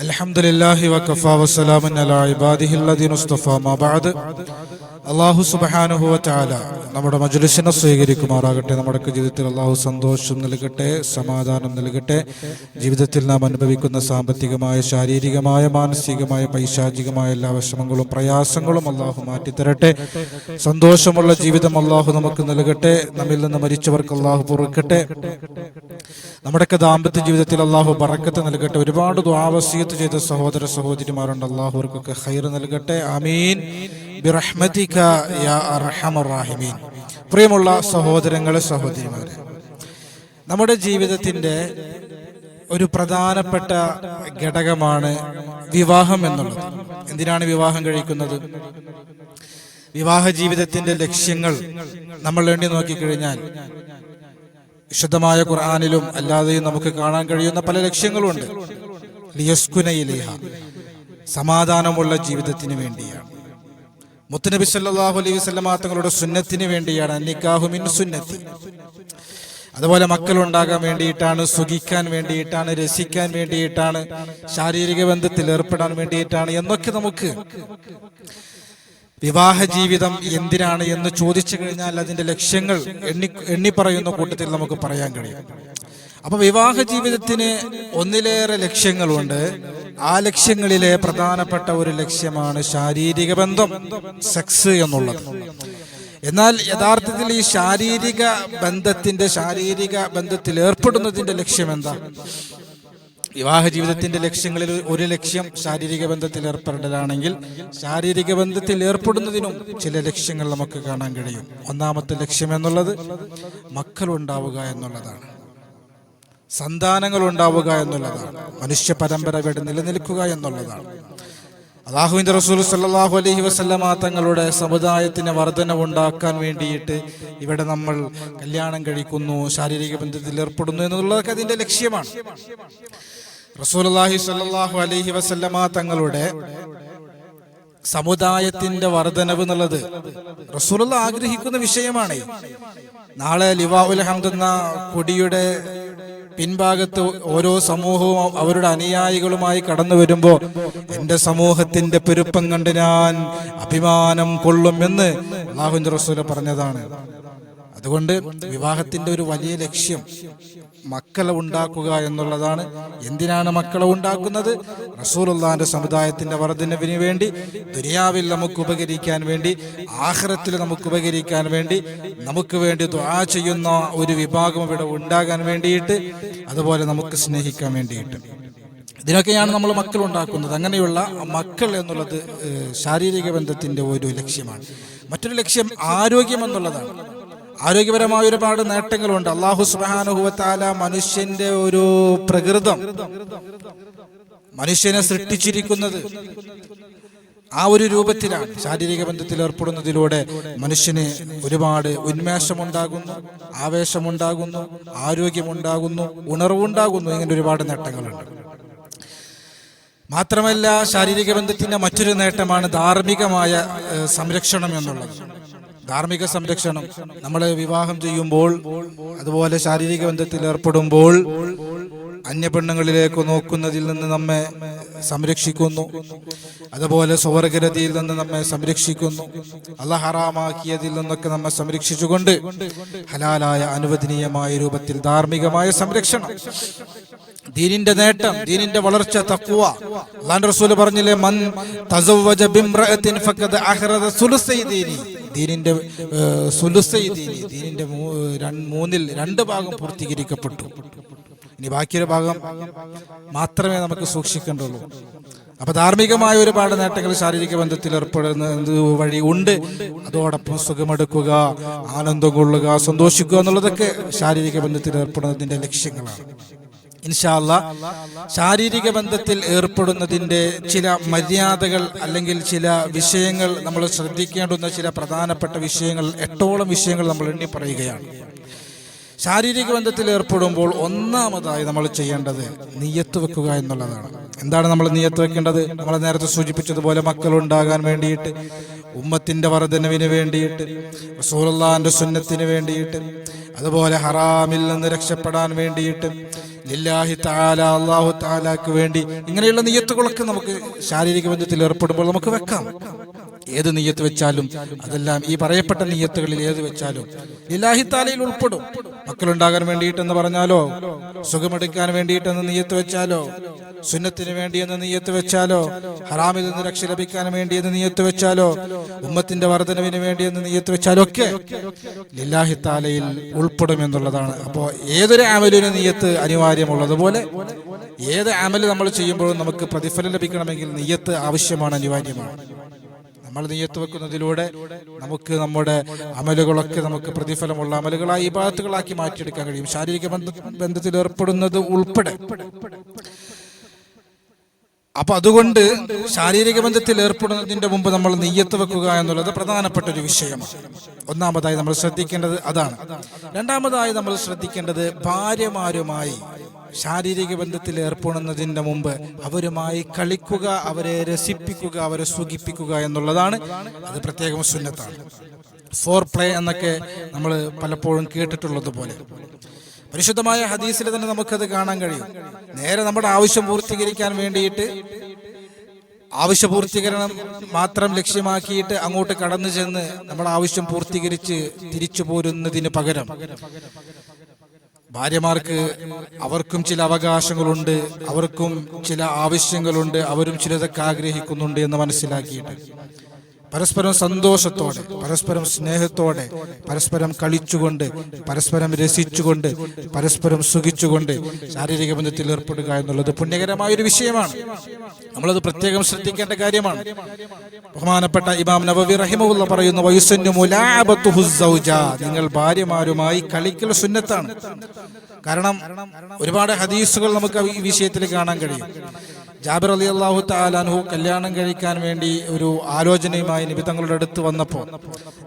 الحمد لله وكفى وسلام على عباده الذين اصطفى ما بعد അള്ളാഹു സുബഹാനുഹു വചാല നമ്മുടെ മജുലിസിനെ സ്വീകരിക്കുമാറാകട്ടെ. നമ്മുടെ ജീവിതത്തിൽ അള്ളാഹു സന്തോഷം നൽകട്ടെ സമാധാനം നൽകട്ടെ. ജീവിതത്തിൽ നാം അനുഭവിക്കുന്ന സാമ്പത്തികമായ ശാരീരികമായ മാനസികമായ പൈശാചികമായ എല്ലാ വിഷമങ്ങളും പ്രയാസങ്ങളും അള്ളാഹു മാറ്റിത്തരട്ടെ. സന്തോഷമുള്ള ജീവിതം അള്ളാഹു നമുക്ക് നൽകട്ടെ. നമ്മിൽ നിന്ന് മരിച്ചവർക്ക് അള്ളാഹു പൊറുക്കട്ടെ. നമ്മുടെയൊക്കെ ദാമ്പത്യ ജീവിതത്തിൽ അള്ളാഹു പറക്കത്ത് നൽകട്ടെ. ഒരുപാട് ദ്വാവസീയത്ത് ചെയ്ത സഹോദര സഹോദരിമാരുണ്ട്. അള്ളാഹു അവർക്കൊക്കെ ഹൈർ നൽകട്ടെ. ആമീൻ. ബിറഹ്മതിക യാ അർഹമർ പ്രിയമുള്ള സഹോദരങ്ങളെ സഹോദരിമാരെ നമ്മുടെ ജീവിതത്തിന്റെ ഒരു പ്രധാനപ്പെട്ട ഘടകമാണ് വിവാഹം എന്നുള്ളത്. എന്തിനാണ് വിവാഹം കഴിക്കുന്നത്? വിവാഹ ജീവിതത്തിന്റെ ലക്ഷ്യങ്ങൾ നമ്മൾ വേണ്ടി നോക്കിക്കഴിഞ്ഞാൽ വിശുദ്ധമായ ഖുർആാനിലും അല്ലാതെയും നമുക്ക് കാണാൻ കഴിയുന്ന പല ലക്ഷ്യങ്ങളുണ്ട്. ലിയസ്കുനയിലേഹ സമാധാനമുള്ള ജീവിതത്തിന് വേണ്ടിയാണ്. മുത്തനബി സല്ലാഹു അലൈഹി വസല്ലമ തങ്ങളുടെ സുന്നത്തിന് വേണ്ടിയാണ്. നിക്കാഹുമിൻ സുന്നത്തി. അതുപോലെ മക്കളുണ്ടാകാൻ വേണ്ടിയിട്ടാണ് സുഖിക്കാൻ വേണ്ടിയിട്ടാണ് രസിക്കാൻ വേണ്ടിയിട്ടാണ് ശാരീരിക ബന്ധത്തിൽ ഏർപ്പെടാൻ വേണ്ടിയിട്ടാണ് എന്നൊക്കെ നമുക്ക് വിവാഹ ജീവിതം എന്തിനാണ് എന്ന് ചോദിച്ചു കഴിഞ്ഞാൽ അതിന്റെ ലക്ഷ്യങ്ങൾ എണ്ണി എണ്ണി പറയുന്ന കൂട്ടത്തിൽ നമുക്ക് പറയാൻ കഴിയും. അപ്പൊ വിവാഹ ജീവിതത്തിന് ഒന്നിലേറെ ലക്ഷ്യങ്ങളുണ്ട്. ആ ലക്ഷ്യങ്ങളിലെ പ്രധാനപ്പെട്ട ഒരു ലക്ഷ്യമാണ് ശാരീരിക ബന്ധം സെക്സ് എന്നുള്ളത്. എന്നാൽ യഥാർത്ഥത്തിൽ ഈ ശാരീരിക ബന്ധത്തിന്റെ ശാരീരിക ബന്ധത്തിൽ ഏർപ്പെടുന്നതിന്റെ ലക്ഷ്യം എന്താ? വിവാഹ ജീവിതത്തിന്റെ ലക്ഷ്യങ്ങളിൽ ഒരു ലക്ഷ്യം ശാരീരിക ബന്ധത്തിൽ ഏർപ്പെടലാണെങ്കിൽ ശാരീരിക ബന്ധത്തിൽ ഏർപ്പെടുന്നതിനും ചില ലക്ഷ്യങ്ങൾ നമുക്ക് കാണാൻ കഴിയും. ഒന്നാമത്തെ ലക്ഷ്യം എന്നുള്ളത് മക്കളുണ്ടാവുക എന്നുള്ളതാണ്. സന്താനങ്ങൾ ഉണ്ടാവുക എന്നുള്ളതാണ്. മനുഷ്യ പരമ്പര ഇവിടെ നിലനിൽക്കുക എന്നുള്ളതാണ്. അള്ളാഹുവിന്റെ റസൂൽ സല്ലാഹു അലഹി വസ്ലമ തങ്ങളുടെ സമുദായത്തിന് വർധനവുണ്ടാക്കാൻ വേണ്ടിയിട്ട് ഇവിടെ നമ്മൾ കല്യാണം കഴിക്കുന്നു ശാരീരിക ബന്ധത്തിൽ ഏർപ്പെടുന്നു എന്നുള്ളതൊക്കെ അതിന്റെ ലക്ഷ്യമാണ്. റസൂൽ അള്ളാഹി സല്ലാഹു അലഹി വസല്ലമ തങ്ങളുടെ സമുദായത്തിന്റെ വർധനവ് എന്നുള്ളത് റസൂലുള്ള ആഗ്രഹിക്കുന്ന വിഷയമാണ്. നാളെ ലിവാ ഉൽ ഹംദ് എന്ന കൊടിയുടെ പിൻഭാഗത്ത് ഓരോ സമൂഹവും അവരുടെ അനുയായികളുമായി കടന്നു വരുമ്പോൾ എന്റെ സമൂഹത്തിന്റെ പെരുപ്പം കണ്ട് ഞാൻ അഭിമാനം കൊള്ളും എന്ന് അള്ളാഹുന്റെ റസൂല പറഞ്ഞതാണ്. അതുകൊണ്ട് വിവാഹത്തിന്റെ ഒരു വലിയ ലക്ഷ്യം മക്കളെ ഉണ്ടാക്കുക എന്നുള്ളതാണ്. എന്തിനാണ് മക്കളെ ഉണ്ടാക്കുന്നത്? റസൂലുള്ളാന്റെ സമുദായത്തിന്റെ വർധനവിന് വേണ്ടി ദുനിയാവിൽ നമുക്ക് ഉപകരിക്കാൻ വേണ്ടി ആഹ്റത്തിൽ നമുക്ക് ഉപകരിക്കാൻ വേണ്ടി നമുക്ക് വേണ്ടി ദ്വാ ചെയ്യുന്ന ഒരു വിഭാഗം ഇവിടെ ഉണ്ടാകാൻ വേണ്ടിയിട്ട് അതുപോലെ നമുക്ക് സ്നേഹിക്കാൻ വേണ്ടിയിട്ട്. ഇതിനൊക്കെയാണ് നമ്മൾ മക്കൾ ഉണ്ടാക്കുന്നത്. അങ്ങനെയുള്ള മക്കൾ എന്നുള്ളത് ശാരീരിക ബന്ധത്തിന്റെ ഒരു ലക്ഷ്യമാണ്. മറ്റൊരു ലക്ഷ്യം ആരോഗ്യം എന്നുള്ളതാണ്. ആരോഗ്യപരമായ ഒരുപാട് നേട്ടങ്ങളുണ്ട്. അള്ളാഹു സുബാനുഭവത്താല മനുഷ്യന്റെ ഒരു പ്രകൃതം മനുഷ്യനെ സൃഷ്ടിച്ചിരിക്കുന്നത് ആ ഒരു രൂപത്തിലാണ്. ശാരീരിക ബന്ധത്തിൽ ഏർപ്പെടുന്നതിലൂടെ മനുഷ്യന് ഒരുപാട് ഉന്മേഷമുണ്ടാകുന്നു ആവേശമുണ്ടാകുന്നു ആരോഗ്യമുണ്ടാകുന്നു ഉണർവുണ്ടാകുന്നു. ഇങ്ങനെ ഒരുപാട് നേട്ടങ്ങളുണ്ട്. മാത്രമല്ല ശാരീരിക ബന്ധത്തിന്റെ മറ്റൊരു നേട്ടമാണ് ധാർമ്മികമായ സംരക്ഷണം എന്നുള്ളത്. ധാർമ്മിക സംരക്ഷണം. നമ്മളെ വിവാഹം ചെയ്യുമ്പോൾ അതുപോലെ ശാരീരിക ബന്ധത്തിൽ ഏർപ്പെടുമ്പോൾ അന്യപെണ്ണുങ്ങളിലേക്ക് നോക്കുന്നതിൽ നിന്ന് നമ്മെ സംരക്ഷിക്കുന്നു. അതുപോലെ സ്വർഗരതിയിൽ നിന്ന് നമ്മെ സംരക്ഷിക്കുന്നു. അല്ല ഹറാമാക്കിയതിൽ നിന്നൊക്കെ നമ്മെ സംരക്ഷിച്ചുകൊണ്ട് ഹലാലായ അനുവദനീയമായ രൂപത്തിൽ ധാർമ്മികമായ സംരക്ഷണം. ദീനിന്റെ നേട്ടം ദീനിന്റെ വളർച്ച തക്കുവ അള്ളാൻ റസൂൽ പറഞ്ഞില്ലേ മൻ തസവ്വജ ബിംറഅത്തിൻ ഫഖദ അഹ്റദ സുലുസൈ ദീനി. ദീനിന്റെ ദീനിന്റെ മൂന്നിൽ രണ്ട് ഭാഗം പൂർത്തീകരിക്കപ്പെട്ടു. ഇനി ബാക്കിയൊരു ഭാഗം മാത്രമേ നമുക്ക് സൂക്ഷിക്കേണ്ടുള്ളൂ. അപ്പൊ ധാർമ്മികമായ ഒരുപാട് നേട്ടങ്ങൾ ശാരീരിക ബന്ധത്തിൽ ഏർപ്പെടുന്നത് വഴി ഉണ്ട്. അതോടൊപ്പം സുഖമെടുക്കുക ആനന്ദം കൊള്ളുക സന്തോഷിക്കുക എന്നുള്ളതൊക്കെ ശാരീരിക ബന്ധത്തിൽ ഏർപ്പെടുന്നതിന്റെ ലക്ഷ്യങ്ങളാണ്. ഇൻഷാല്ല ശാരീരിക ബന്ധത്തിൽ ഏർപ്പെടുന്നതിന്റെ ചില മര്യാദകൾ അല്ലെങ്കിൽ ചില വിഷയങ്ങൾ നമ്മൾ ശ്രദ്ധിക്കേണ്ടുന്ന ചില പ്രധാനപ്പെട്ട വിഷയങ്ങൾ എട്ടോളം വിഷയങ്ങൾ നമ്മൾ എണ്ണി പറയുകയാണ്. ശാരീരിക ബന്ധത്തിൽ ഏർപ്പെടുമ്പോൾ ഒന്നാമതായി നമ്മൾ ചെയ്യേണ്ടത് നീയത്ത് വെക്കുക എന്നുള്ളതാണ്. എന്താണ് നമ്മൾ നീയത്ത് വെക്കേണ്ടത്? നമ്മൾ നേരത്തെ സൂചിപ്പിച്ചതുപോലെ മക്കളുണ്ടാകാൻ വേണ്ടിയിട്ട് ഉമ്മത്തിന്റെ വർധനവിന് വേണ്ടിയിട്ട് റസൂലുള്ളാന്റെ സുന്നത്തിന് വേണ്ടിയിട്ട് അതുപോലെ ഹറാമിൽ നിന്ന് രക്ഷപ്പെടാൻ വേണ്ടിയിട്ട് ലില്ലാഹി താല അള്ളാഹു താലാക്ക് വേണ്ടി ഇങ്ങനെയുള്ള നീയത്തുകളൊക്കെ നമുക്ക് ശാരീരിക ബന്ധത്തിൽ ഏർപ്പെടുമ്പോൾ നമുക്ക് വെക്കാം. ഏത് നീയത്ത് വെച്ചാലും അതെല്ലാം ഈ പറയപ്പെട്ട നീയത്തുകളിൽ ഏത് വെച്ചാലും ലില്ലാഹി താലയിൽ ഉൾപ്പെടും. മക്കളുണ്ടാകാൻ വേണ്ടിയിട്ടെന്ന് പറഞ്ഞാലോ? സുഖമെടുക്കാൻ വേണ്ടിയിട്ടെന്ന് നീയത്ത് വെച്ചാലോ? സുന്നത്തിന് വേണ്ടിയെന്ന് നീയത്ത് വെച്ചാലോ? ഹറാമിൽ നിന്ന് രക്ഷ ലഭിക്കാൻ വേണ്ടിയെന്ന് നീയത്ത് വെച്ചാലോ? ഉമ്മത്തിന്റെ വർധനവിന് വേണ്ടിയെന്ന് നീയത്ത് വെച്ചാലോ ഒക്കെ ലില്ലാഹി താലയിൽ ഉൾപ്പെടും എന്നുള്ളതാണ്. അപ്പോൾ ഏതൊരു ആമലിന് നീയത്ത് അനിവാര്യമുള്ളതുപോലെ ഏത് ആമൽ നമ്മൾ ചെയ്യുമ്പോഴും നമുക്ക് പ്രതിഫലം ലഭിക്കണമെങ്കിൽ നീയത്ത് ആവശ്യമാണ് അനിവാര്യമാണ്. നമ്മൾ നീയത്ത് വെക്കുന്നതിലൂടെ നമുക്ക് നമ്മുടെ അമലുകളൊക്കെ നമുക്ക് പ്രതിഫലമുള്ള അമലുകളായി ഇബാദത്തുകളാക്കി മാറ്റിയെടുക്കാൻ കഴിയും. ശാരീരിക ബന്ധത്തിൽ ഏർപ്പെടുന്നത് ഉൾപ്പെടെ. അപ്പൊ അതുകൊണ്ട് ശാരീരിക ബന്ധത്തിൽ ഏർപ്പെടുന്നതിന്റെ മുമ്പ് നമ്മൾ നെയ്യത്ത് വെക്കുക എന്നുള്ളത് പ്രധാനപ്പെട്ട ഒരു വിഷയമാണ്. ഒന്നാമതായി നമ്മൾ ശ്രദ്ധിക്കേണ്ടത് അതാണ്. രണ്ടാമതായി നമ്മൾ ശ്രദ്ധിക്കേണ്ടത് ഭാര്യമാരുമായി ശാരീരിക ബന്ധത്തിൽ ഏർപ്പെടുന്നതിന്റെ മുമ്പ് അവരുമായി കളിക്കുക അവരെ രസിപ്പിക്കുക അവരെ സുഖിപ്പിക്കുക എന്നുള്ളതാണ്. അത് പ്രത്യേകം സുന്നത്താണ്. ഫോർ പ്ലേ എന്നൊക്കെ നമ്മൾ പലപ്പോഴും കേട്ടിട്ടുള്ളത് പോലെ പരിശുദ്ധമായ ഹദീസിൽ തന്നെ നമുക്കത് കാണാൻ കഴിയും. നേരെ നമ്മുടെ ആവശ്യം പൂർത്തീകരിക്കാൻ വേണ്ടിയിട്ട് ആവശ്യപൂർത്തീകരണം മാത്രം ലക്ഷ്യമാക്കിയിട്ട് അങ്ങോട്ട് കടന്നു ചെന്ന് നമ്മുടെ ആവശ്യം പൂർത്തീകരിച്ച് തിരിച്ചു പോരുന്നതിന് പകരം ഭാര്യമാർക്ക് അവർക്കും ചില അവകാശങ്ങളുണ്ട് അവർക്കും ചില ആവശ്യങ്ങളുണ്ട് അവരും ചിലതൊക്കെ ആഗ്രഹിക്കുന്നുണ്ട് എന്ന് മനസ്സിലാക്കിയിട്ട്. പരസ്പരം സന്തോഷത്തോടെ പരസ്പരം സ്നേഹത്തോടെ പരസ്പരം കളിച്ചുകൊണ്ട് പരസ്പരം രസിച്ചുകൊണ്ട് പരസ്പരം സുഖിച്ചുകൊണ്ട് ശാരീരിക ബന്ധത്തിൽ ഏർപ്പെടുക എന്നുള്ളത് പുണ്യകരമായ ഒരു വിഷയമാണ്. നമ്മളത് പ്രത്യേകം ശ്രദ്ധിക്കേണ്ട കാര്യമാണ്. ബഹുമാനപ്പെട്ട ഇമാം നബവി റഹിമുള്ള പറയുന്നു നിങ്ങൾ ഭാര്യമാരുമായി കളിക്കൽ സുന്നത്താണ്. കാരണം ഒരുപാട് ഹദീസുകൾ നമുക്ക് ഈ വിഷയത്തിൽ കാണാൻ കഴിയും. ജാബിർ അലി അള്ളാഹു താലാൻഹു കല്യാണം കഴിക്കാൻ വേണ്ടി ഒരു ആലോചനയുമായി നിബിതങ്ങളുടെ അടുത്ത് വന്നപ്പോൾ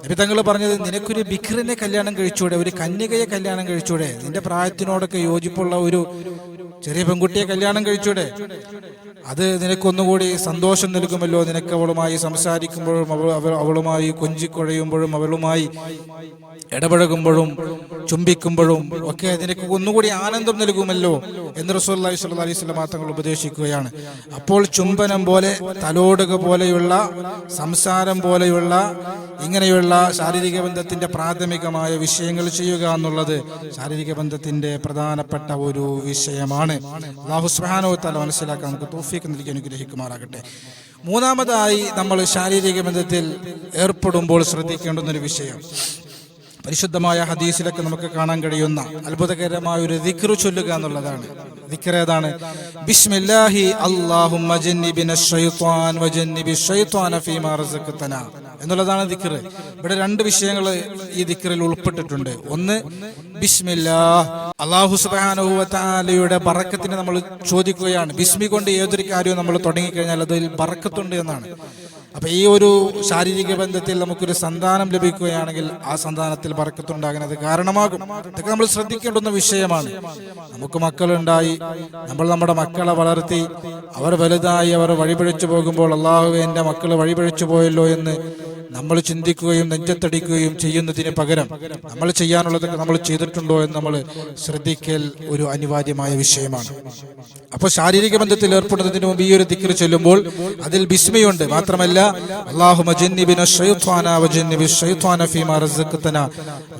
നിബിതങ്ങൾ പറഞ്ഞത് നിനക്കൊരു ബിഖറിനെ കല്യാണം കഴിച്ചൂടെ ഒരു കന്യകയെ കല്യാണം കഴിച്ചൂടെ? നിന്റെ പ്രായത്തിനോടൊക്കെ യോജിപ്പുള്ള ഒരു ചെറിയ പെൺകുട്ടിയെ കല്യാണം കഴിച്ചൂടെ? അത് നിനക്കൊന്നുകൂടി സന്തോഷം നൽകുമല്ലോ നിനക്ക് അവളുമായി സംസാരിക്കുമ്പോഴും അവളുമായി കൊഞ്ചിക്കുഴയുമ്പോഴും അവളുമായി ഇടപഴകുമ്പോഴും ചുംബിക്കുമ്പോഴും ഒക്കെ നിനക്ക് ഒന്നുകൂടി ആനന്ദം നൽകുമല്ലോ എന്ന് റസൂല്ലി സ്വല്ലി അലൈഹി സ്വലം തങ്ങൾ ഉപദേശിക്കുകയാണ്. അപ്പോൾ ചുംബനം പോലെ തലോടുക പോലെയുള്ള സംസാരം പോലെയുള്ള ഇങ്ങനെയുള്ള ശാരീരിക ബന്ധത്തിന്റെ പ്രാഥമികമായ വിഷയങ്ങൾ ചെയ്യുക എന്നുള്ളത് ശാരീരിക ബന്ധത്തിന്റെ പ്രധാനപ്പെട്ട ഒരു വിഷയമാണ്. അള്ളാഹു തആല മനസ്സിലാക്കാൻ നമുക്ക് തോഫിക്ക് നൽകി അനുഗ്രഹിക്കുമാറാകട്ടെ. മൂന്നാമതായി നമ്മൾ ശാരീരിക ബന്ധത്തിൽ ഏർപ്പെടുമ്പോൾ ശ്രദ്ധിക്കേണ്ടുന്നൊരു വിഷയം. പരിശുദ്ധമായ ഹദീസിലൊക്കെ നമുക്ക് കാണാൻ കഴിയുന്ന അത്ഭുതകരമായ ഒരു ദിക്റു ചൊല്ലുക എന്നുള്ളതാണ്. ദിക്ർ ഏതാണ്? ബിസ്മില്ലാഹി അല്ലാഹുമ്മ ജന്നിബിന ശൈത്വാൻ വജന്നിബി ശൈത്വാന ഫീമാ റസഖ്തന എന്നുള്ളതാണ് ദിക്ർ. ഇവിടെ രണ്ട് വിഷയങ്ങൾ ഈ ദിക്റിൽ ഉൾപ്പെട്ടിട്ടുണ്ട്. ഒന്ന് ബിസ്മില്ലാ അള്ളാഹു തആലയുടെ ബറക്കത്തിന് നമ്മൾ ചോദിക്കുകയാണ്. ബിസ്മി കൊണ്ട് ഏതൊരു കാര്യവും നമ്മൾ തുടങ്ങിക്കഴിഞ്ഞാൽ അതിൽ ബറക്കത്തുണ്ട് എന്നാണ്. അപ്പൊ ഈ ഒരു ശാരീരിക ബന്ധത്തിൽ നമുക്കൊരു സന്താനം ലഭിക്കുകയാണെങ്കിൽ ആ സന്താനത്തിൽ ബറക്കത്തുണ്ടാകുന്നത് കാരണമാകും. ഇതൊക്കെ നമ്മൾ ശ്രദ്ധിക്കേണ്ടുന്ന വിഷയമാണ്. നമുക്ക് മക്കളുണ്ടായി നമ്മൾ നമ്മുടെ മക്കളെ വളർത്തി അവർ വലുതായി അവർ വഴിപിഴച്ചു പോകുമ്പോൾ അള്ളാഹു എന്റെ മക്കൾ വഴിപിഴച്ചു പോയല്ലോ എന്ന് നമ്മൾ ചിന്തിക്കുകയും നെഞ്ചത്തടിക്കുകയും ചെയ്യുന്നതിന് പകരം നമ്മൾ ചെയ്യാനുള്ളതൊക്കെ നമ്മൾ ചെയ്തിട്ടുണ്ടോ എന്ന് നമ്മൾ ശ്രദ്ധിക്കൽ ഒരു അനിവാര്യമായ വിഷയമാണ്. അപ്പോൾ ശാരീരിക ബന്ധത്തിൽ ഏർപ്പെടുന്നതിന് മുമ്പ് ഈ ഒരു ദിക്കർ ചൊല്ലുമ്പോൾ അതിൽ ബിസ്മയുണ്ട്. മാത്രമല്ല അള്ളാഹു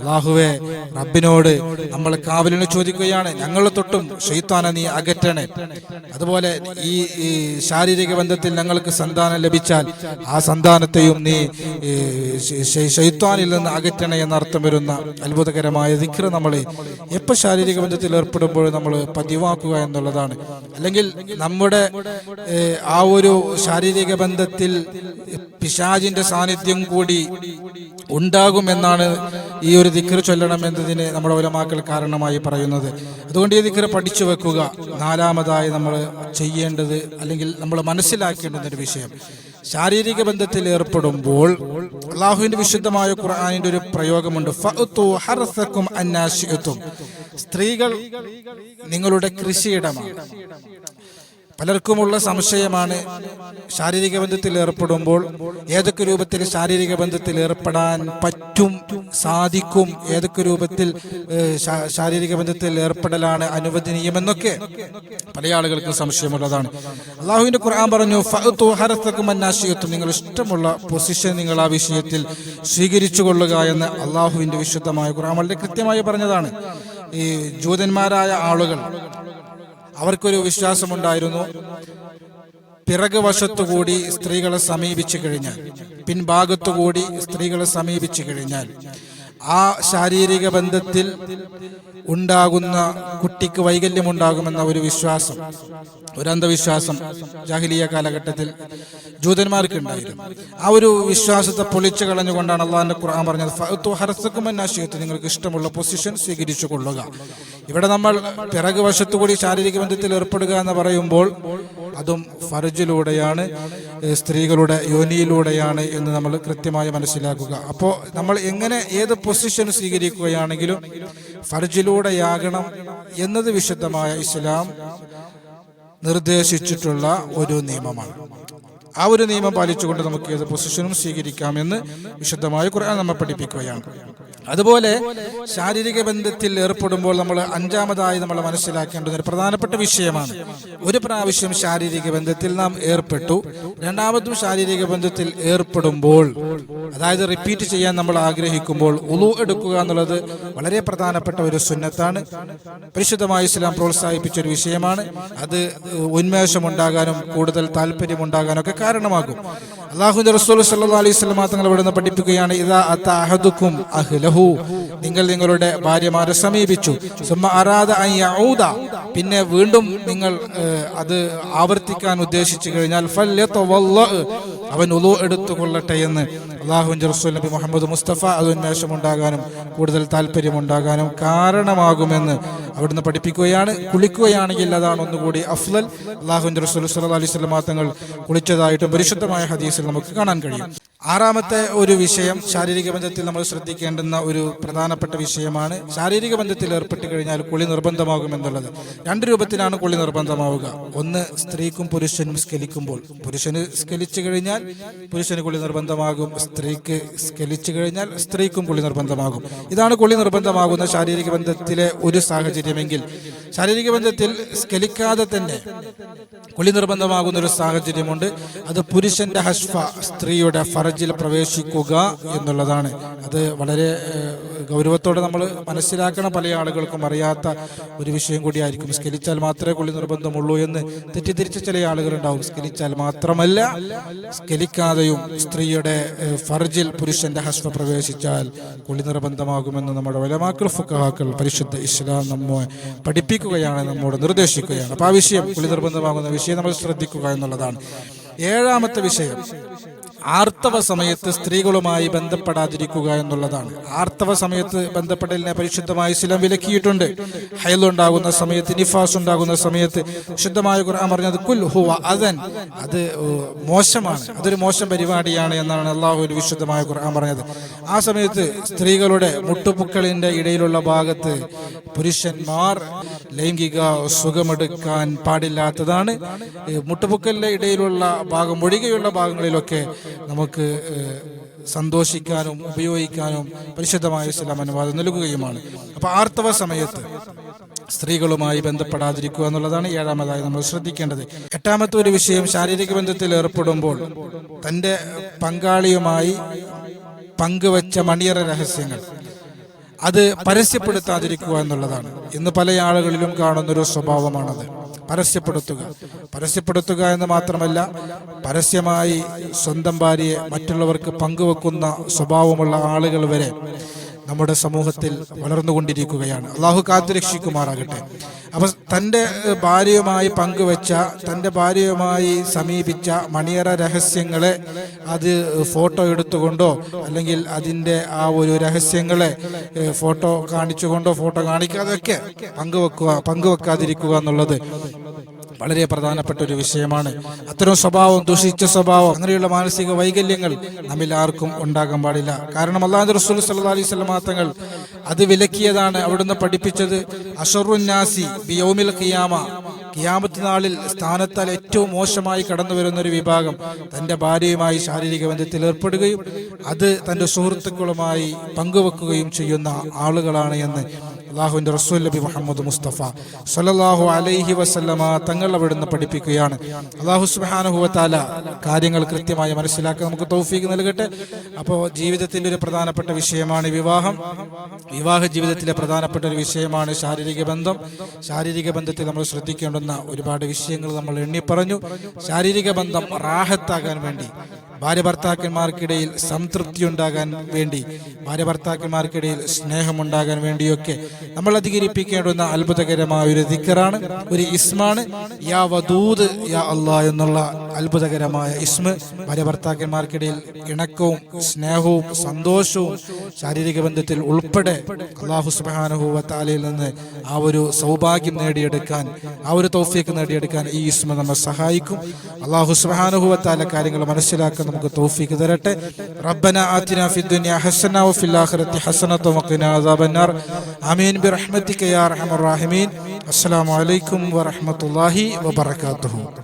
അള്ളാഹുവെ റബ്ബിനോട് നമ്മൾ കാവലിന് ചോദിക്കുകയാണ്. ഞങ്ങൾ തൊട്ടും ഷെയ്ത്താന നീ അകറ്റണേ. അതുപോലെ ഈ ശാരീരിക ബന്ധത്തിൽ ഞങ്ങൾക്ക് സന്താനം ലഭിച്ചാൽ ആ സന്താനത്തെയും നീ ഷെയ്ത്താനിൽ നിന്ന് അകറ്റണേ എന്നർത്ഥം വരുന്ന അത്ഭുതകരമായ ദിക്ർ നമ്മളെ എപ്പോൾ ശാരീരിക ബന്ധത്തിൽ ഏർപ്പെടുമ്പോൾ നമ്മൾ പതിവാക്കുക എന്നുള്ളതാണ്. അല്ലെങ്കിൽ നമ്മുടെ ആ ഒരു ശാരീരിക ബന്ധത്തിൽ പിശാജിന്റെ സാന്നിധ്യം കൂടി ഉണ്ടാകുമെന്നാണ് ഈ ഒരു ദിക്കർ ചൊല്ലണം എന്നതിന് നമ്മുടെ ഉലമാക്കൾ കാരണമായി പറയുന്നത്. അതുകൊണ്ട് ഈ ദിക്കർ പഠിച്ചു വെക്കുക. നാലാമതായി നമ്മൾ ചെയ്യേണ്ടത് അല്ലെങ്കിൽ നമ്മൾ മനസ്സിലാക്കേണ്ടുന്ന ഒരു വിഷയം. ശാരീരിക ബന്ധത്തിൽ ഏർപ്പെടുമ്പോൾ അള്ളാഹുവിന്റെ വിശുദ്ധമായ ഖുർആാനിന്റെ ഒരു പ്രയോഗമുണ്ട്. സ്ത്രീകൾ നിങ്ങളുടെ കൃഷിയിടമാണ്. പലർക്കുമുള്ള സംശയമാണ്. ശാരീരിക ബന്ധത്തിൽ ഏർപ്പെടുമ്പോൾ ഏതൊക്കെ രൂപത്തിൽ ശാരീരിക ബന്ധത്തിൽ ഏർപ്പെടാൻ പറ്റും സാധിക്കും ഏതൊക്കെ രൂപത്തിൽ ശാരീരിക ബന്ധത്തിൽ ഏർപ്പെടലാണ് അനുവദനീയമെന്നൊക്കെ പല ആളുകൾക്കും സംശയമുള്ളതാണ്. അള്ളാഹുവിന്റെ ഖുർആൻ പറഞ്ഞു മന്നാശയത്വം നിങ്ങൾ ഇഷ്ടമുള്ള പൊസിഷൻ നിങ്ങൾ ആ വിഷയത്തിൽ സ്വീകരിച്ചു കൊള്ളുക എന്ന് അള്ളാഹുവിന്റെ വിശുദ്ധമായ ഖുർആൻ വളരെ കൃത്യമായി പറഞ്ഞതാണ്. ഈ ജൂതന്മാരായ ആളുകൾ അവർക്കൊരു വിശ്വാസമുണ്ടായിരുന്നു. പിറകു വശത്തുകൂടി സ്ത്രീകളെ സമീപിച്ചു കഴിഞ്ഞാൽ പിൻഭാഗത്തുകൂടി സ്ത്രീകളെ സമീപിച്ചു കഴിഞ്ഞാൽ ആ ശാരീരിക ബന്ധത്തിൽ ഉണ്ടാകുന്ന കുട്ടിക്ക് വൈകല്യമുണ്ടാകുമെന്ന ഒരു വിശ്വാസം ഒരു അന്ധവിശ്വാസം ജാഹിലിയ കാലഘട്ടത്തിൽ ജൂതന്മാർക്ക് ഉണ്ടായിരുന്നു. ആ ഒരു വിശ്വാസത്തെ പൊളിച്ചു കളഞ്ഞുകൊണ്ടാണ് അള്ളാഹിന്റെ ഖുർആൻ പറഞ്ഞത് ഫഅത്തു ഹറസക്കും അന്നാശിയത്ത് നിങ്ങൾക്ക് ഇഷ്ടമുള്ള പൊസിഷൻ സ്വീകരിച്ചു കൊള്ളുക. ഇവിടെ നമ്മൾ പിറകു വശത്തുകൂടി ശാരീരിക ബന്ധത്തിൽ ഏർപ്പെടുക എന്ന് പറയുമ്പോൾ അതും ഫർജിലൂടെയാണ് സ്ത്രീകളുടെ യോനിയിലൂടെയാണ് എന്ന് നമ്മൾ കൃത്യമായി മനസ്സിലാക്കുക. അപ്പോൾ നമ്മൾ എങ്ങനെ ഏത് പൊസിഷൻ സ്വീകരിക്കുകയാണെങ്കിലും ഫർജിലൂടെയാകണം എന്നത് വിശുദ്ധമായ ഇസ്ലാം നിർദ്ദേശിച്ചിട്ടുള്ള ഒരു നിയമമാണ്. ആ ഒരു നിയമം പാലിച്ചുകൊണ്ട് നമുക്ക് ഏത് പൊസിഷനും സ്വീകരിക്കാമെന്ന് വിശുദ്ധമായ ഖുർആൻ നമ്മെ പഠിപ്പിക്കുകയാണ്. അതുപോലെ ശാരീരിക ബന്ധത്തിൽ ഏർപ്പെടുമ്പോൾ നമ്മൾ അഞ്ചാമതായി നമ്മൾ മനസ്സിലാക്കേണ്ടത് ഒരു പ്രധാനപ്പെട്ട വിഷയമാണ്. ഒരു പ്രാവശ്യം ശാരീരിക ബന്ധത്തിൽ നാം ഏർപ്പെട്ടു. രണ്ടാമതും ശാരീരിക ബന്ധത്തിൽ ഏർപ്പെടുമ്പോൾ അതായത് റിപ്പീറ്റ് ചെയ്യാൻ നമ്മൾ ആഗ്രഹിക്കുമ്പോൾ ഉളു എടുക്കുക എന്നുള്ളത് വളരെ പ്രധാനപ്പെട്ട ഒരു സുന്നത്താണ്. പരിശുദ്ധമായ ഇസ്ലാം പ്രോത്സാഹിപ്പിച്ച ഒരു വിഷയമാണ്. അത് ഉന്മേഷം ഉണ്ടാകാനും കൂടുതൽ താല്പര്യമുണ്ടാകാനും ഒക്കെ കാരണമാകും. അള്ളാഹു റസൂൽ സല്ലാ അലൈഹി വസല്ലം തങ്ങൾ ഇവിടുന്ന് പഠിപ്പിക്കുകയാണ് ഇതാ അഹദുക്കും അഹ്ലഹു. നിങ്ങൾ നിങ്ങളുടെ ഭാര്യമാരെ സമീപിച്ചു. അറാദ പിന്നെ വീണ്ടും നിങ്ങൾ അത് ആവർത്തിക്കാൻ ഉദ്ദേശിച്ചു കഴിഞ്ഞാൽ അവൻ ഉലു എടുത്തുകൊള്ളട്ടെ എന്ന്. അള്ളാഹുവിന്റെ റസൂൽ നബി മുഹമ്മദ് മുസ്തഫ അത് ഉന്മേഷമുണ്ടാകാനും കൂടുതൽ താല്പര്യമുണ്ടാകാനും കാരണമാകുമെന്ന് അവിടുന്ന് പഠിപ്പിക്കുകയാണ്. കുളിക്കുകയാണെങ്കിൽ അതാണ് ഒന്നുകൂടി അഫ്ലൽ. അള്ളാഹുവിന്റെ റസൂൽ സല്ലാ അലൈഹി വസല്ലം തങ്ങൾ കുളിച്ചതായിട്ടും പരിശുദ്ധമായ ഹദീസിൽ നമുക്ക് കാണാൻ കഴിയും. ആറാമത്തെ ഒരു വിഷയം ശാരീരിക ബന്ധത്തിൽ നമ്മൾ ശ്രദ്ധിക്കേണ്ടുന്ന ഒരു പ്രധാനപ്പെട്ട വിഷയമാണ്. ശാരീരിക ബന്ധത്തിൽ ഏർപ്പെട്ട് കഴിഞ്ഞാൽ കുളി നിർബന്ധമാകും എന്നുള്ളത്. രണ്ട് രൂപത്തിലാണ് കുളി നിർബന്ധമാവുക. ഒന്ന് സ്ത്രീക്കും പുരുഷനും സ്കലിക്കുമ്പോൾ. പുരുഷന് സ്കലിച്ചു കഴിഞ്ഞാൽ പുരുഷന് കുളി നിർബന്ധമാകും. സ്ത്രീക്ക് സ്കലിച്ചു കഴിഞ്ഞാൽ സ്ത്രീക്കും കുളി നിർബന്ധമാകും. ഇതാണ് കുളി നിർബന്ധമാകുന്ന ശാരീരിക ബന്ധത്തിലെ ഒരു സാഹചര്യമെങ്കിൽ. ശാരീരിക ബന്ധത്തിൽ സ്കലിക്കാതെ തന്നെ കുളി നിർബന്ധമാകുന്ന ഒരു സാഹചര്യമുണ്ട്. അത് പുരുഷന്റെ ഹഷ്ഫ സ്ത്രീയുടെ ഫറജിൽ പ്രവേശിക്കുക എന്നുള്ളതാണ്. അത് വളരെ ഗൗരവത്തോടെ നമ്മൾ മനസ്സിലാക്കണം പല ആളുകൾക്കും അറിയാത്ത ഒരു വിഷയം കൂടിയായിരിക്കും. സ്കലിച്ചാൽ മാത്രമേ കുളി നിർബന്ധമുള്ളൂ എന്ന് തെറ്റിദ്ധരിച്ച ചില ആളുകളുണ്ടാവും. സ്കലിച്ചാൽ മാത്രമല്ല സ്കലിക്കാതെയും സ്ത്രീയുടെ ഫർജിൽ പുരുഷന്റെ ഹസ്വ പ്രവേശിച്ചാൽ കുളി നിർബന്ധമാകുമെന്ന് നമ്മുടെ വലമാക്കൾ ഫുക്കഹാക്കൾ പരിശുദ്ധ ഇസ്ലാം നമ്മെ പഠിപ്പിക്കുകയാണ് നമ്മോട് നിർദ്ദേശിക്കുകയാണ്. അപ്പോൾ ആ വിഷയം കുളി നിർബന്ധമാകുന്ന വിഷയം നമ്മൾ ശ്രദ്ധിക്കുക എന്നുള്ളതാണ്. ഏഴാമത്തെ വിഷയം. ആർത്തവ സമയത്ത് സ്ത്രീകളുമായി ബന്ധപ്പെടാതിരിക്കുക എന്നുള്ളതാണ്. ആർത്തവ സമയത്ത് ബന്ധപ്പെടലിനെ പരിശുദ്ധമായ ഇസ്ലാം വിലക്കിയിട്ടുണ്ട്. ഹൈലുണ്ടാകുന്ന സമയത്ത് നിഫാസ് ഉണ്ടാകുന്ന സമയത്ത് ശുദ്ധമായ ഖുർആൻ പറഞ്ഞത് കുൽ ഹുവ അതൻ അത് മോശമാണ്. അതൊരു മോശം പരിപാടിയാണ് എന്നാണ് അള്ളാഹു ഒരു വിശുദ്ധമായ ഖുർആൻ പറഞ്ഞത്. ആ സമയത്ത് സ്ത്രീകളുടെ മുട്ടുപുക്കളിന്റെ ഇടയിലുള്ള ഭാഗത്ത് പുരുഷന്മാർ ലൈംഗിക സുഖമെടുക്കാൻ പാടില്ലാത്തതാണ്. മുട്ടുപുക്കലിന്റെ ഇടയിലുള്ള ഭാഗം ഒഴികെയുള്ള ഭാഗങ്ങളിലൊക്കെ നമുക്ക് സന്തോഷിക്കാനും ഉപയോഗിക്കാനും പരിശുദ്ധമായ ഇസ്ലാം അനുവാദം നൽകുകയുമാണ്. അപ്പൊ ആർത്തവ സമയത്ത് സ്ത്രീകളുമായി ബന്ധപ്പെടാതിരിക്കുക എന്നുള്ളതാണ് ഏഴാമതായി നമ്മൾ ശ്രദ്ധിക്കേണ്ടത്. എട്ടാമത്തെ ഒരു വിഷയം ശാരീരിക ബന്ധത്തിൽ ഏർപ്പെടുമ്പോൾ തന്റെ പങ്കാളിയുമായി പങ്കുവച്ച മണിയറ രഹസ്യങ്ങൾ. അത് പരസ്യപ്പെടുത്താതിരിക്കുക എന്നുള്ളതാണ്. ഇന്ന് പല ആളുകളിലും കാണുന്നൊരു സ്വഭാവമാണത്. പരസ്യപ്പെടുത്തുക. പരസ്യപ്പെടുത്തുക എന്ന് മാത്രമല്ല പരസ്യമായി സ്വന്തം ഭാര്യയെ മറ്റുള്ളവർക്ക് പങ്കുവെക്കുന്ന സ്വഭാവമുള്ള ആളുകൾ വരെ. നമ്മുടെ സമൂഹത്തിൽ വളർന്നുകൊണ്ടിരിക്കുകയാണ്. അള്ളാഹു കാത്തുരക്ഷിക്കുമാറാകട്ടെ അപ്പൊ തന്റെ ഭാര്യയുമായി പങ്കുവെച്ച തന്റെ ഭാര്യയുമായി സമീപിച്ച മണിയറ രഹസ്യങ്ങളെ അത് ഫോട്ടോ എടുത്തുകൊണ്ടോ അല്ലെങ്കിൽ അതിന്റെ ആ ഒരു രഹസ്യങ്ങളെ ഫോട്ടോ കാണിച്ചുകൊണ്ടോ ഫോട്ടോ കാണിക്കാതെയൊക്കെ പങ്കുവെക്കുക പങ്കുവെക്കാതിരിക്കുക എന്നുള്ളത് വളരെ പ്രധാനപ്പെട്ട ഒരു വിഷയമാണ്. അത്തരം സ്വഭാവം ദുഷിച്ച സ്വഭാവം അങ്ങനെയുള്ള മാനസിക വൈകല്യങ്ങൾ നമ്മിൽ ആർക്കും ഉണ്ടാകാൻ പാടില്ല. കാരണം അള്ളാഹു റസൂൽ സല്ലാ അലൈഹി വസല്ലം തങ്ങൾ അത് വിലക്കിയതാണ് അവിടുന്ന് പഠിപ്പിച്ചത്. അഷറുന്നാസി ബിയോമിൽ ഖിയാമ. കിയാമത്ത് നാളിൽ സ്ഥാനത്താൽ ഏറ്റവും മോശമായി കടന്നു വരുന്ന ഒരു വിഭാഗം തന്റെ ഭാര്യയുമായി ശാരീരിക ബന്ധത്തിൽ ഏർപ്പെടുകയും അത് തന്റെ സുഹൃത്തുക്കളുമായി പങ്കുവെക്കുകയും ചെയ്യുന്ന ആളുകളാണ് എന്ന് അള്ളാഹുവിന്റെ റസൂൽ നബി മുഹമ്മദ് മുസ്തഫ സല്ലല്ലാഹു അലൈഹി വസല്ലമ തങ്ങൾ അവിടുന്ന് പഠിപ്പിക്കുകയാണ്. അള്ളാഹു സുബാനുഹുവത്താല കാര്യങ്ങൾ കൃത്യമായി മനസ്സിലാക്കാൻ നമുക്ക് തൗഫീക്ക് നൽകട്ടെ. അപ്പോൾ ജീവിതത്തിന്റെ ഒരു പ്രധാനപ്പെട്ട വിഷയമാണ് വിവാഹം. വിവാഹ ജീവിതത്തിലെ പ്രധാനപ്പെട്ട ഒരു വിഷയമാണ് ശാരീരിക ബന്ധം. ശാരീരിക ബന്ധത്തിൽ നമ്മൾ ശ്രദ്ധിക്കേണ്ടുന്ന ഒരുപാട് വിഷയങ്ങൾ നമ്മൾ എണ്ണി പറഞ്ഞു. ശാരീരിക ബന്ധം റാഹത്താകാൻ വേണ്ടി ഭാര്യ ഭർത്താക്കന്മാർക്കിടയിൽ സംതൃപ്തി ഉണ്ടാകാൻ വേണ്ടി ഭാര്യ ഭർത്താക്കന്മാർക്കിടയിൽ സ്നേഹമുണ്ടാകാൻ വേണ്ടിയൊക്കെ നമ്മൾ അധികരിപ്പിക്കേണ്ടുന്ന അത്ഭുതകരമായ ഒരു ദിക്കറാണ് ഒരു ഇസ്മാണ്. യാ വദൂദ് യാ അള്ളാഹ് എന്നുള്ള അത്ഭുതകരമായ ഇസ്മ ഭാര്യ ഭർത്താക്കന്മാർക്കിടയിൽ ഇണക്കവും സ്നേഹവും സന്തോഷവും ശാരീരിക ബന്ധത്തിൽ ഉൾപ്പെടെ അള്ളാഹു സുബാനുഭൂവത്താലയിൽ നിന്ന് ആ ഒരു സൗഭാഗ്യം നേടിയെടുക്കാൻ ആ ഒരു തൗഫീക്ക് നേടിയെടുക്കാൻ ഈ ഇസ്മ നമ്മെ സഹായിക്കും. അള്ളാഹു സുബാനുഭൂവത്താല താല കാര്യങ്ങൾ മനസ്സിലാക്കാൻ നമുക്ക് തൗഫീക്ക് തരട്ടെ. റബ്ബന ആതിന ഫി ദുനിയ ഹസന വഫിൽ ആഖിറതി ഹസനത വഖിന അദാബന്നാർ. ആമീൻ. ബിറഹ്മതിക യാ റഹീമീൻ. അസ്സലാമു അലൈക്കും വറഹ്മത്തുള്ളാഹി വബറകാതുഹു.